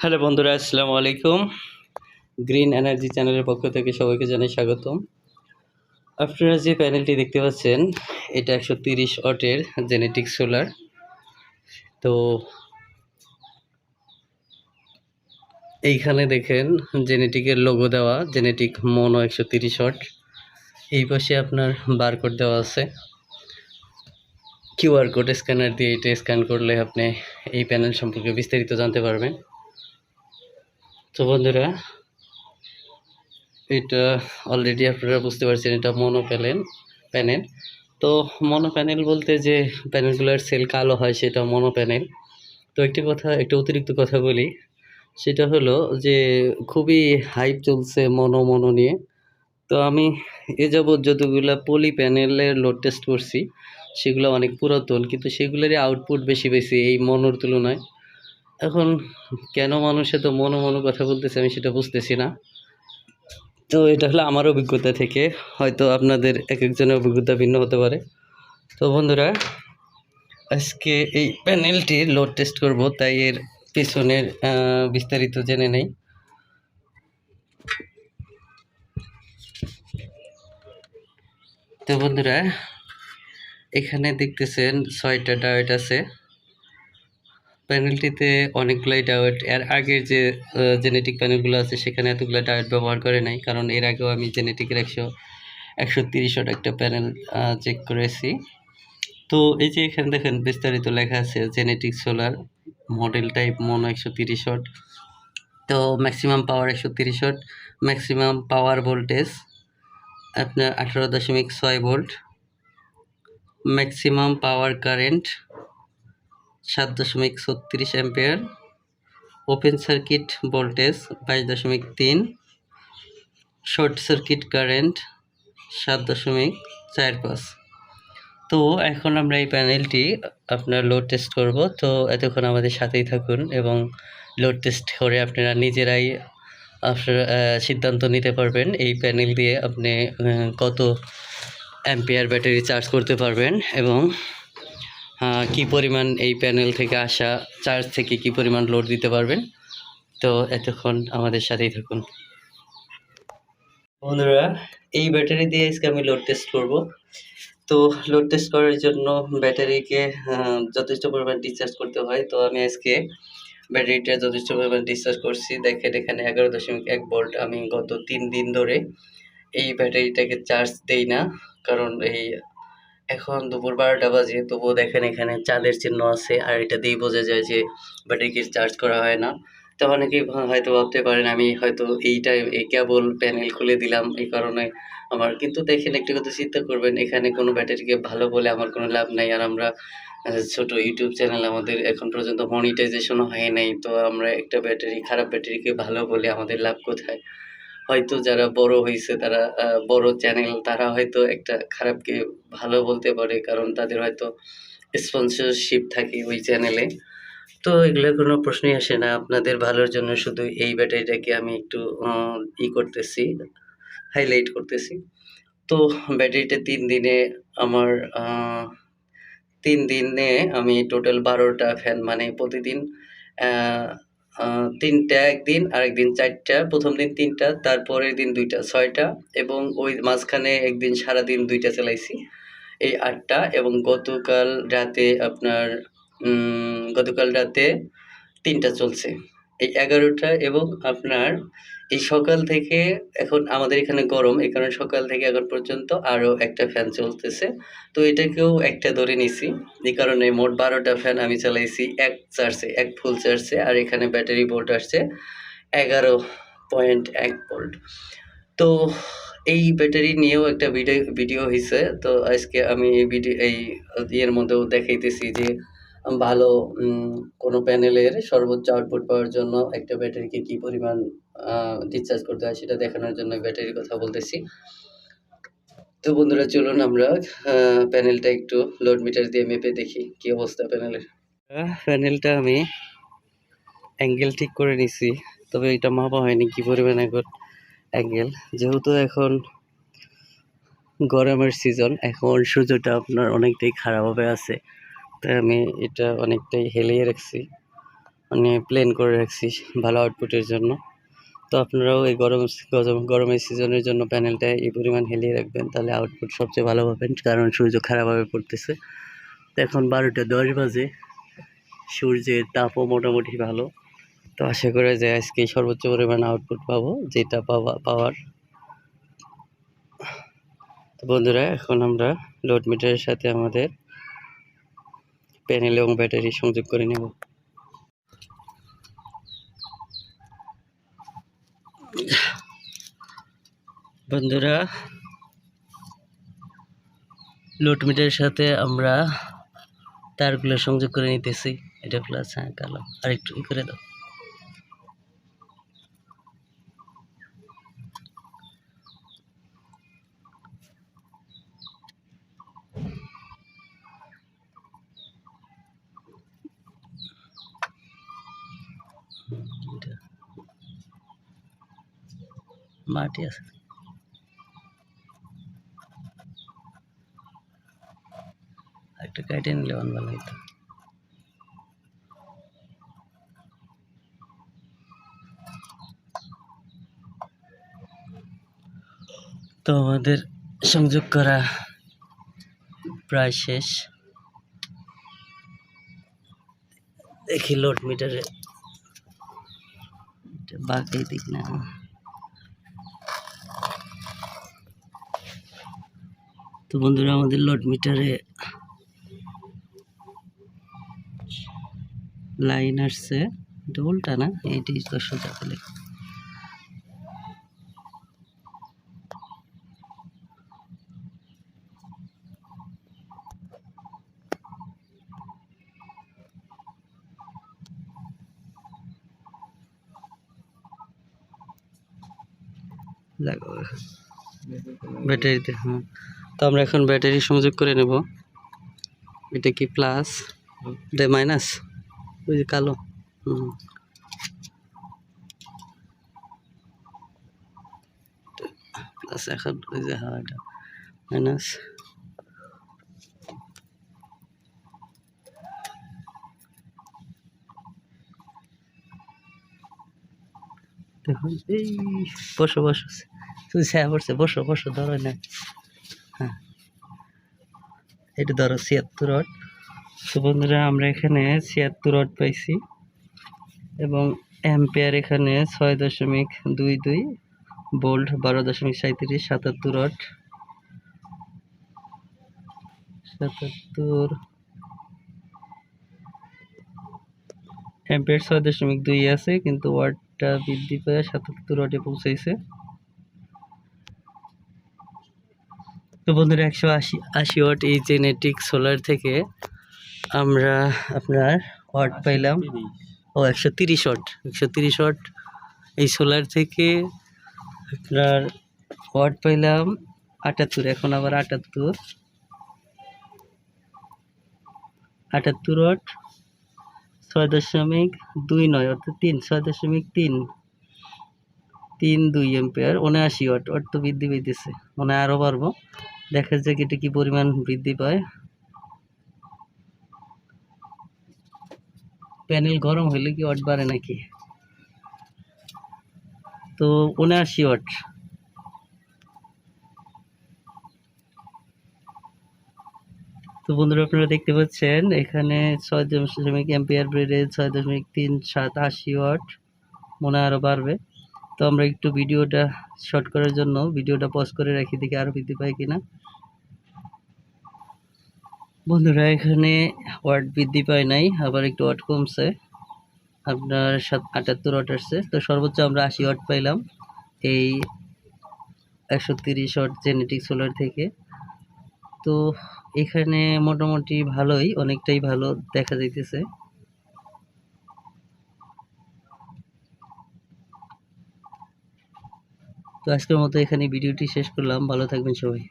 Hello বন্ধুরা, আসসালামু আলাইকুম। গ্রিন এনার্জি চ্যানেলের পক্ষ থেকে সবাইকে জানাই স্বাগতম। আপনারা যে প্যানেলটি দেখতে পাচ্ছেন, এটা একশো তিরিশ অটের জেনেটিক সোলার তো এইখানে দেখেন জেনেটিকের লোগো দেওয়া জেনেটিক মনো একশো তিরিশ অট এই পাশে আপনার বারকোড দেওয়া আছে। কিউআর কোড স্ক্যানার দিয়ে এটা স্ক্যান করলে আপনি এই প্যানেল সম্পর্কে বিস্তারিত জানতে পারবেন। তো বন্ধুরা, এটা অলরেডি আপনারা বুঝতে পারছেন, এটা মনো প্যানেল প্যানেল তো মনো প্যানেল বলতে যে প্যানেলগুলোর সেল কালো হয়, সেটা মনো প্যানেল তো একটি কথা, একটা অতিরিক্ত কথা বলি, সেটা হলো যে খুবই হাইপ চলছে মনো মনো নিয়ে। তো আমি এ যাবৎ যতগুলো পলি প্যানেলের লোড টেস্ট করছি, সেগুলো অনেক পুরাতন, কিন্তু সেগুলোরই আউটপুট বেশি বেশি এই মনোর তুলনায়। এখন কেন মানুষ এত মনো মনো কথা বলতেছে আমি সেটা বুঝতেছি না। তো এটা হলো আমার অভিজ্ঞতা থেকে, হয়তো আপনাদের এক একজনের অভিজ্ঞতা ভিন্ন হতে পারে। তো বন্ধুরা, আজকে এই প্যানেলটির লোড টেস্ট করব, তাই এর পেছনের বিস্তারিত জেনে নেই। তো বন্ধুরা, এখানে দেখতেছেন ছয়টা ডায়েট আছে। প্যানেলটিতে অনেকগুলাই ডায়েট এর আগের যে জেনেটিক প্যানেলগুলো আছে, সেখানে এতগুলো ডায়েট ব্যবহার করে নাই। কারণ এর আগেও আমি জেনেটিকের একশো একশো তিরিশট একটা প্যানেল চেক করেছি। তো এই যে এখানে দেখেন, বিস্তারিত লেখা আছে genetic solar model type mono একশো তিরিশ ওয়াট তো ম্যাক্সিমাম পাওয়ার একশো তিরিশ ওয়াট ম্যাক্সিমাম পাওয়ার ভোল্টেজ আপনার আঠারো দশমিক ছয় ভোল্ট ম্যাক্সিমাম পাওয়ার কারেন্ট সাত দশমিক ছত্রিশ অ্যাম্পিয়ার ওপেন সার্কিট ভোল্টেজ বাইশ দশমিক তিন শর্ট সার্কিট কারেন্ট সাত দশমিক চার পাঁচ। তো এখন আমরা এই প্যানেলটি আপনার লোড টেস্ট করব। তো এতক্ষণ আমাদের সাথেই থাকুন এবং লোড টেস্ট করে আপনারা নিজেরাই আপনারা সিদ্ধান্ত নিতে পারবেন এই প্যানেল দিয়ে আপনি কত অ্যাম্পিয়ার ব্যাটারি চার্জ করতে পারবেন এবং কি পরিমাণ এই প্যানেল থেকে আসা চার্জ থেকে কি পরিমাণ লোড দিতে পারবেন? তো এতক্ষণ আমাদের সাথেই থাকুন। বন্ধুরা, এই ব্যাটারি দিয়ে আজকে আমি লোড টেস্ট করব। তো লোড টেস্ট করার জন্য ব্যাটারিকে যথেষ্ট পরিমাণ ডিসচার্জ করতে হয়। তো আমি আজকে ব্যাটারিটা যথেষ্ট পরিমাণ ডিসচার্জ করছি। দেখেন, এখানে এগারো দশমিক এক ভোল্ট আমি গত তিন দিন ধরে এই ব্যাটারিটাকে চার্জ দেই না। কারণ এই এখন দুপুর বারোটা বাজে, তবুও দেখেন এখানে চাঁদের চিহ্ন আছে, আর এটা দিয়েই বোঝা যায় যে ব্যাটারিকে চার্জ করা হয় না। তো অনেকেই হয়তো ভাবতে পারেন, আমি হয়তো এই টাইম এই কেবল প্যানেল খুলে দিলাম, এই কারণে আমার। কিন্তু দেখেন, একটি কথা চিন্তা করবেন, এখানে কোনো ব্যাটারিকে ভালো বলে আমার কোনো লাভ নাই, আর আমরা ছোট ইউটিউব চ্যানেল আমাদের এখন পর্যন্ত মনিটাইজেশনও হয় নাই, তো আমরা একটা ব্যাটারি, খারাপ ব্যাটারিকে ভালো বলে আমাদের লাভ কোথায়? হয়তো যারা বড় হয়েছে তারা বড় চ্যানেল তারা হয়তো একটা খারাপকে ভালো বলতে পারে, কারণ তাদের হয়তো স্পন্সরশিপ থাকে ওই চ্যানেলে তো এগুলোর কোনো প্রশ্নই আসে না, আপনাদের ভালোর জন্য শুধু এই ব্যাটারিটাকে আমি একটু ই করতেছি হাইলাইট করতেছি। তো ব্যাটারিটা তিন দিনে আমার তিন দিনে আমি টোটাল বারোটা ফ্যান মানে প্রতিদিন তিনটা, একদিন, আরেকদিন চারটা, প্রথম দিন তিনটা, তারপরের দিন দুইটা, ছয়টা, এবং ওই মাঝখানে একদিন সারাদিন দুইটা চালাইছি। এই আটটা, এবং গতকাল রাতে আপনার গতকাল রাতে তিনটা চলছে। এই এগারোটা এবং আপনার এই সকাল থেকে এখন আমাদের এখানে গরম, এই কারণে সকাল থেকে এখন পর্যন্ত আরও একটা ফ্যান চলতেছে। তো এটাকেও একটা ধরে নিছি, এই কারণে মোট বারোটা ফ্যান আমি চালাইছি, এক চার্জে, এক ফুল চার্জে, আর এখানে ব্যাটারি ভোল্ট আসছে এগারো পয়েন্ট এক ভোল্ট তো এই ব্যাটারি নিয়েও একটা ভিডিও ভিডিও হয়েছে তো আজকে আমি এই ভিডিও এই ইয়ের মধ্যেও দেখাইতেছি যে ভালো কোনো প্যানেলের সর্বোচ্চ আউটপুট পাওয়ার জন্য একটা ব্যাটারিকে কি পরিমাণ ডিসচার্জ করতে হয় সেটা দেখানোর জন্য ব্যাটারির কথা বলতেছি। তো বন্ধুরা, চলুন আমরা প্যানেলটা একটু লোড মিটার দিয়ে মেপে দেখি কি অবস্থা প্যানেলের। প্যানেলটা আমি অ্যাঙ্গেল ঠিক করে নিছি, তবে এটা মাপা হয়নি কি পরিমাণ এখন অ্যাঙ্গেল যেহেতু এখন গরমের সিজন এখন সূর্যটা আপনার অনেকটাই খারাপভাবে আছে। তাই আমি এটা অনেকটাই হেলিয়ে রাখছি। মানে প্লেন করে রাখছি ভালো আউটপুটের জন্য। তো আপনারাও এই গরম গরম- গরমের সিজনের জন্য প্যানেলটা এই পরিমাণ হেলিয়ে রাখবেন, তাহলে আউটপুট সবচেয়ে ভালো পাবেন, কারণ সূর্য খারাপভাবে পড়তেছে। তো এখন বারোটা দশ বাজে, সূর্যের তাপও মোটামুটি ভালো। তো আশা করা যে আজকে সর্বোচ্চ পরিমাণ আউটপুট পাবো, যেটা পাওয়া, পাওয়ার। তো বন্ধুরা, এখন আমরা লোড মিটারের সাথে আমাদের প্যানেল এবং ব্যাটারি সংযোগ করে নেব। বন্ধুরা, লোড মিটারের সাথে আমরা তারগুলো সংযোগ করে নিতেছি। এটা প্লাস হ্যাঁ কালো। আরেকটু করে দাও। মাটি আছে। একটা কাটে নিলে অন ভালো তো আমাদের সংযোগ করা প্রায় শেষ। দেখি লোড মিটারে। বাকি দিক না। তো বন্ধুরা, আমাদের লোড মিটারে লাইন আসছে। এটা উল্টা না? এইটি সোজা পেলে ব্যাটারিতে হ্যাঁ। তো আমরা এখন ব্যাটারি সংযোগ করে নেব। এটা কি প্লাস এটা মাইনাস ওই যে কালো। হুম। এখন ওই যে হ্যাঁ মাইনাস দেখুন, এই বসো বসো। তুই ছায়া পড়ছে বসো বসো, ধরো না। হ্যাঁ এটা ধরো ছিয়াত্তর রড। তো বন্ধুরা, আমরা এখানে ছিয়াত্তর রড পাইছি এবং অ্যাম্পিয়ার এখানে ছয় দশমিক দুই দুই, বোল্ট বারো দশমিক সাঁত্রিশ সাতাত্তর রড। সাতাত্তর অ্যাম্পিয়ার ছয় দশমিক দুই আছে, কিন্তু ওয়াটটা বৃদ্ধি পায় সাতাত্তর ওয়াটে পৌঁছাইছে। তো বন্ধুরা, একশো আশি আশি ওয়াট এই জেনেটিক সোলার থেকে আমরা আপনার ওয়াট পাইলাম। ও, একশো তিরিশ ওয়াট, একশো তিরিশ ওয়াট এই সোলার থেকে আপনার ওয়াট পাইলাম আটাত্তর, এখন আবার আটাত্তর। আটাত্তর ওয়াট, ছয় দশমিক দুই নয়, অর্থাৎ তিন, ছয় দশমিক তিন তিন দুই এম্পিয়ার, উনআশি ওয়াট ওয়াট তো বৃদ্ধি পেয়েছে মনে আরও পারব দেখা যাক এটা কি পরিমাণ বৃদ্ধি পায়। প্যানেল গরম হলে কি ওয়াট বাড়ে নাকি? তো উনআশি ওয়াট। তো বন্ধুরা, আপনারা দেখতে পাচ্ছেন, এখানে ছয় দশমিক এম্পিয়ার ব্রেডে ছয় দশমিক তিন সাত আশি ওয়াট, মনে আরও বাড়বে। তো আমরা একটু ভিডিওটা শর্ট করার জন্য ভিডিওটা পজ করে রাখি, দেখি আরও বৃদ্ধি পায় কিনা। বন্ধুরা, এখানে ওয়ার্ড বৃদ্ধি পায় নাই, আবার একটু ওয়াট কমছে। আপনার সাত, আটাত্তর ওয়াট আসছে। তো সর্বোচ্চ আমরা আশি ওয়াট পাইলাম এই একশো তিরিশ ওয়াট জেনেটিক সোলার থেকে। তো এখানে মোটামুটি ভালোই, অনেকটাই ভালো দেখা যাইতেছে। তো আজকের মতো এখানে ভিডিওটি শেষ করলাম। ভালো থাকবেন সবাই।